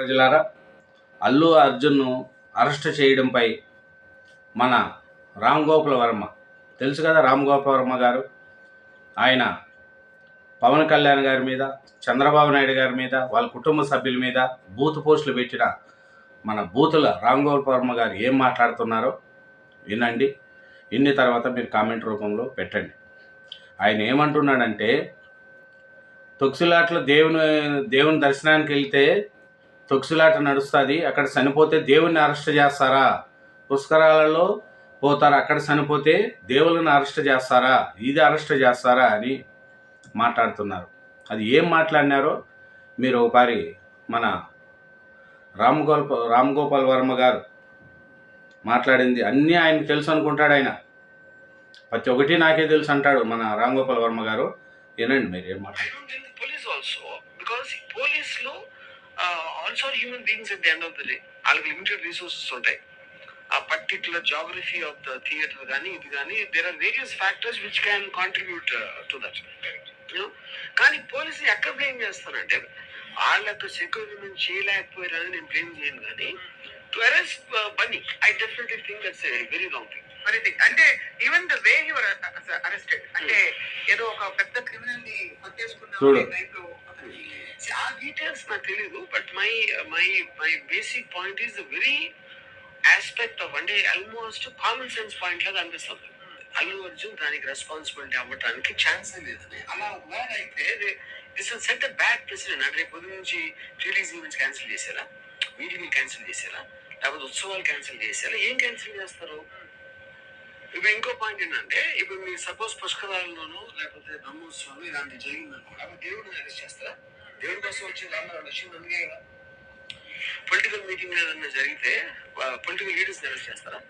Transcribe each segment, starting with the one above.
ప్రజలారా అల్లు అర్జున్ను అరెస్ట్ చేయడంపై మన రామ్ గోపాల వర్మ తెలుసు కదా రామ్ గోపాల వర్మ గారు? ఆయన పవన్ కళ్యాణ్ గారి మీద చంద్రబాబు నాయుడు గారి మీద వాళ్ళ కుటుంబ సభ్యుల మీద బూత్ పోస్టులు పెట్టిన మన బూతుల రామ్ గోపాల్ వర్మ గారు ఏం మాట్లాడుతున్నారో వినండి. ఇన్ని తర్వాత మీరు కామెంట్ రూపంలో పెట్టండి. ఆయన ఏమంటున్నాడంటే తొక్సిలాట్లో దేవుని దేవుని దర్శనానికి వెళ్తే తొక్సులాట నడుస్తుంది. అక్కడ చనిపోతే దేవుణ్ణి అరెస్ట్ చేస్తారా? పుష్కరాలలో పోతారు? అక్కడ చనిపోతే దేవుళ్ళని అరెస్ట్ చేస్తారా? ఇది అరెస్ట్ చేస్తారా? అని మాట్లాడుతున్నారు. అది ఏం మాట్లాడినారో మీరు ఒకసారి మన రామ్గోల్ రామ్ గోపాల్ వర్మ గారు మాట్లాడింది. అన్నీ ఆయనకు తెలుసు అనుకుంటాడు ఆయన. ప్రతి ఒక్కటి నాకే తెలుసు అంటాడు మన రామ్ గోపాల్ వర్మ గారు. వినండి మీరు ఏం మాట్లాడారు. పోలీసులు also human beings at the end of the day వాళ్ళకి లిమిటెడ్ రిసోర్సెస్ ఉంటాయి. ఆ particular geography of the theatre కానీ ఇది కానీ there are various factors which can contribute to that కానీ పోలీసులు ఎక్కడ బ్లేమ్ చేస్తానంటే వాళ్ళకి సెక్యూరిటీ చేయలేకపోయారని నేను బ్లేమ్ చేయను కానీ to arrest Bunny I definitely think that's very wrong thing అంటే even the way you arrested అంటే ఏదో ఒక పెద్ద క్రిమినల్ని పట్టేసుకున్న. టైప్ ఆ డీటెయిల్స్ నాకు తెలియదు but my my my basic point is very aspect of అంటే ఆల్మోస్ట్ కామన్ సెన్స్ పాయింట్ లాగా అనిపిస్తుంది. అల్లు అర్జున్ దానికి రెస్పాన్సిబిలిటీ అవ్వడానికి ఛాన్స్ లేదని అలా ఒకవేళ అయితే this will set a bad precedent అంటే రేపు నుంచి రిలీజ్ ఈవెంట్స్ క్యాన్సిల్ చేసారా మీటింగ్ క్యాన్సిల్ చేసారా లేకపోతే ఉత్సవాలు క్యాన్సిల్ చేసారా ఏం క్యాన్సిల్ చేస్తారు? ఇప్పుడు ఇంకో పాయింట్ ఏంటంటే ఇప్పుడు మీరు సపోజ్ పుష్కరాల్లోనూ లేకపోతే బ్రహ్మోత్సవాలు ఇలాంటి జరిగిందనుకోండి దేవుడిని అరెస్ట్ చేస్తారా? దేవుడి కోసం వచ్చింది అన్న లక్ష్యం అందుకే కదా పొలిటికల్ మీటింగ్ ఏదన్నా జరిగితే పొలిటికల్ లీడర్స్ అరెస్ట్ చేస్తారా?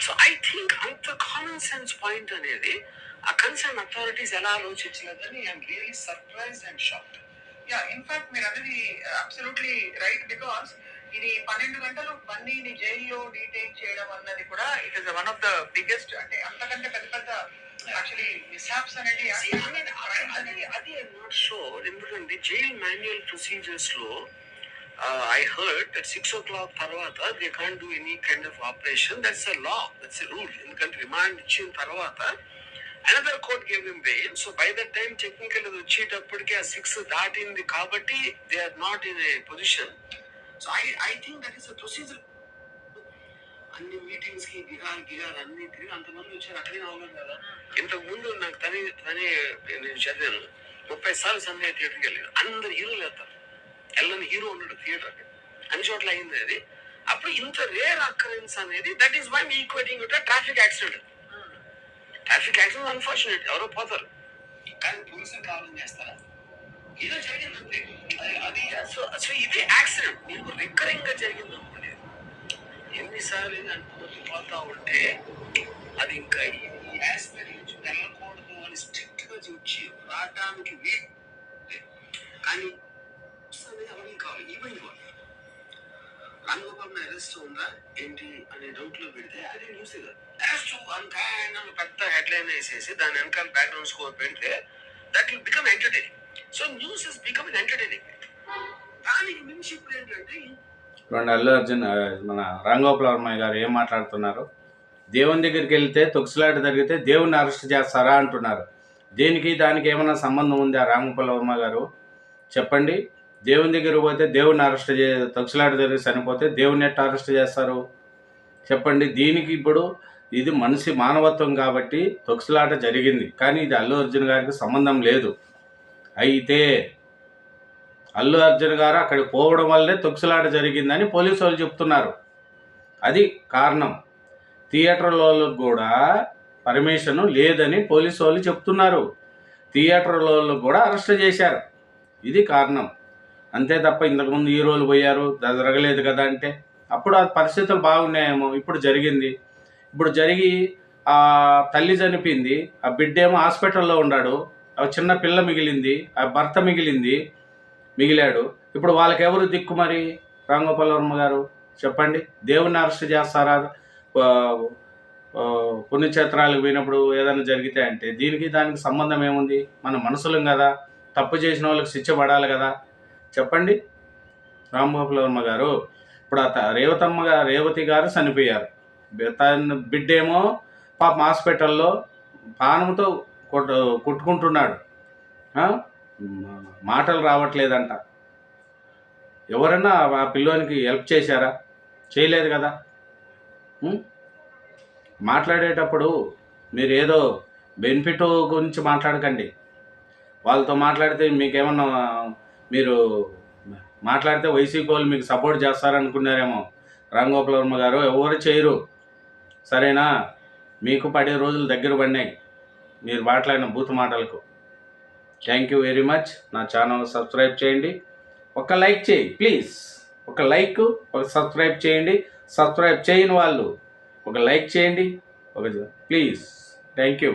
సో ఐ థింక్ అంత కామన్ సెన్స్ పాయింట్ అనేది ఆ కన్సర్న్ అథారిటీస్ ఎలా ఆలోచించలేదని I'm really surprise and shocked yeah in fact మీరు అనేది అబ్సల్యూట్లీ రైట్ బికాస్ ఇది పన్నెండు గంటలు బన్నీని జైల్లో డీటైన్ చేయడం అన్నది కూడా it is one of the biggest అంటే అంతకంటే పెద్ద పెద్ద యాక్చువల్లీ మిస్హాప్స్ అనేది అది- నాట్ షూర్ ఎందుకంటే jail manual ప్రొసీజర్స్లో I heard that six o'clock తర్వాత they can do any kind of operation that's a law that's a rule ఎందుకంటే రిమాండ్ ఇచ్చిన తర్వాత another court gave him bail so by that time technical అది వచ్చేటప్పటికి ఆ six దాటింది కాబట్టి they are not in a position so I I think that is a procedure అన్ని మీటింగ్స్కి గిగార్ గిగార్ అన్ని తిరిగి అంతమంది వచ్చారు. అక్కడే అవ్వలేదు కదా. ఇంతకు ముందు నాకు తని తని నేను చదివాను. ముప్పై సార్లు సందేహ థియేటర్కి వెళ్ళాను. అందరు హీరోలు వెళ్తారు వెళ్ళని హీరో ఉన్నాడు థియేటర్ అన్ని చోట్ల అయింది అది. అప్పుడు ఇంత రేర్ అక్కరెన్స్ అనేది that is why me equating traffic accident traffic accident unfortunate ఎవరో పోతారు. కానీ పోలీసులు కావాలని చేస్తారా? ఏదో జరిగింది అంతే అది- అది సో సో ఇది యాక్సిడెంట్ మీకు రికరింగ్గా జరిగింది అనుకోండి ఎన్నిసార్లు ఇది అనుకుంటూ పోతా ఉంటే అది ఇంకా ఈ నుంచి వెళ్ళకూడదు అని స్ట్రిక్ట్గా చూచి రావడానికి వీలు కానీ ఎవరికి కావాలి ఈవెంట్ రంగబాబు అరెస్ట్ ఉందా? ఏంటి? అనే డౌట్లో పెడితే అది న్యూస్ అరెస్ట్ అంత పెద్ద హెడ్లైన్ వేసేసి దాని వెనకాల బ్యాక్గ్రౌండ్ స్కోర్ పెడితే that will become entertaining so news is become entertaining దానికి మించి ఇప్పుడు ఏంటంటే చూడండి అల్లు అర్జున్ మన రామ్ గారు ఏం మాట్లాడుతున్నారు? దేవుని దగ్గరికి వెళ్తే తొక్సులాట జరిగితే దేవుని అరెస్ట్ చేస్తారా అంటున్నారు. దేనికి దానికి ఏమైనా సంబంధం ఉందా రామ్ గారు? చెప్పండి. దేవుని దగ్గరికి పోతే దేవుని అరెస్ట్ చే తొక్సులాట జరిగి చనిపోతే దేవుని ఎట్ట అరెస్ట్ చేస్తారు? చెప్పండి. దీనికి ఇప్పుడు ఇది మనిషి మానవత్వం కాబట్టి తొక్సులాట జరిగింది. కానీ ఇది అల్లు అర్జున్ గారికి సంబంధం లేదు. అయితే అల్లు అర్జున్ గారు అక్కడికి పోవడం వల్లే తొక్సులాట జరిగిందని పోలీసు వాళ్ళు చెప్తున్నారు. అది కారణం. థియేటర్లలో కూడా పర్మిషన్ లేదని పోలీసు వాళ్ళు చెప్తున్నారు. థియేటర్లలో కూడా అరెస్ట్ చేశారు. ఇది కారణం. అంతే తప్ప ఇంతకుముందు ఈ రోజు పోయారు జరగలేదు కదా అంటే. అప్పుడు ఆ పరిస్థితులు బాగున్నాయేమో ఇప్పుడు జరిగింది. ఇప్పుడు జరిగి ఆ తల్లి చనిపోయింది ఆ బిడ్డ ఏమో హాస్పిటల్లో ఉన్నాడు ఆ చిన్న పిల్ల మిగిలింది ఆ భర్త మిగిలింది మిగిలాడు. ఇప్పుడు వాళ్ళకెవరు దిక్కు మరి? రాంగోపాల్ వర్మ గారు చెప్పండి. దేవుని అరెస్ట్ చేస్తారా? పుణ్యక్షేత్రాలకు పోయినప్పుడు ఏదైనా జరిగితే అంటే దీనికి దానికి సంబంధం ఏముంది? మన మనసులం కదా. తప్పు చేసిన వాళ్ళకి శిక్ష పడాలి కదా. చెప్పండి. రాంగోపాల్ వర్మ గారు ఇప్పుడు ఆ త- రేవతమ్మ గారు రేవతి గారు చనిపోయారు. తన బిడ్డేమో పాప హాస్పిటల్లో పానంతో కొట్టు కొట్టుకుంటున్నాడు. మాటలు రావట్లేదంట. ఎవరైనా ఆ పిల్లోనికి హెల్ప్ చేశారా? చేయలేదు కదా? మాట్లాడేటప్పుడు మీరు ఏదో బెనిఫిట్ గురించి మాట్లాడకండి. వాళ్ళతో మాట్లాడితే మీకేమన్నా మీరు మాట్లాడితే వైసీపీ వాళ్ళు మీకు సపోర్ట్ చేస్తారనుకున్నారేమో. రాంగోపాల వర్మ గారు ఎవరు చేయరు. సరేనా? మీకు పడే రోజులు దగ్గర పడినాయి. మీరు మాట్లాడిన బూత్ మాటలకు. థ్యాంక్ యూ వెరీ మచ్ నా ఛానల్ సబ్స్క్రైబ్ చేయండి. ఒక లైక్ చేయి ప్లీజ్ ఒక లైక్ ఒక సబ్స్క్రైబ్ చేయండి. సబ్స్క్రైబ్ చేయని వాళ్ళు ఒక లైక్ చేయండి. ఒక ప్లీజ్ థ్యాంక్ యూ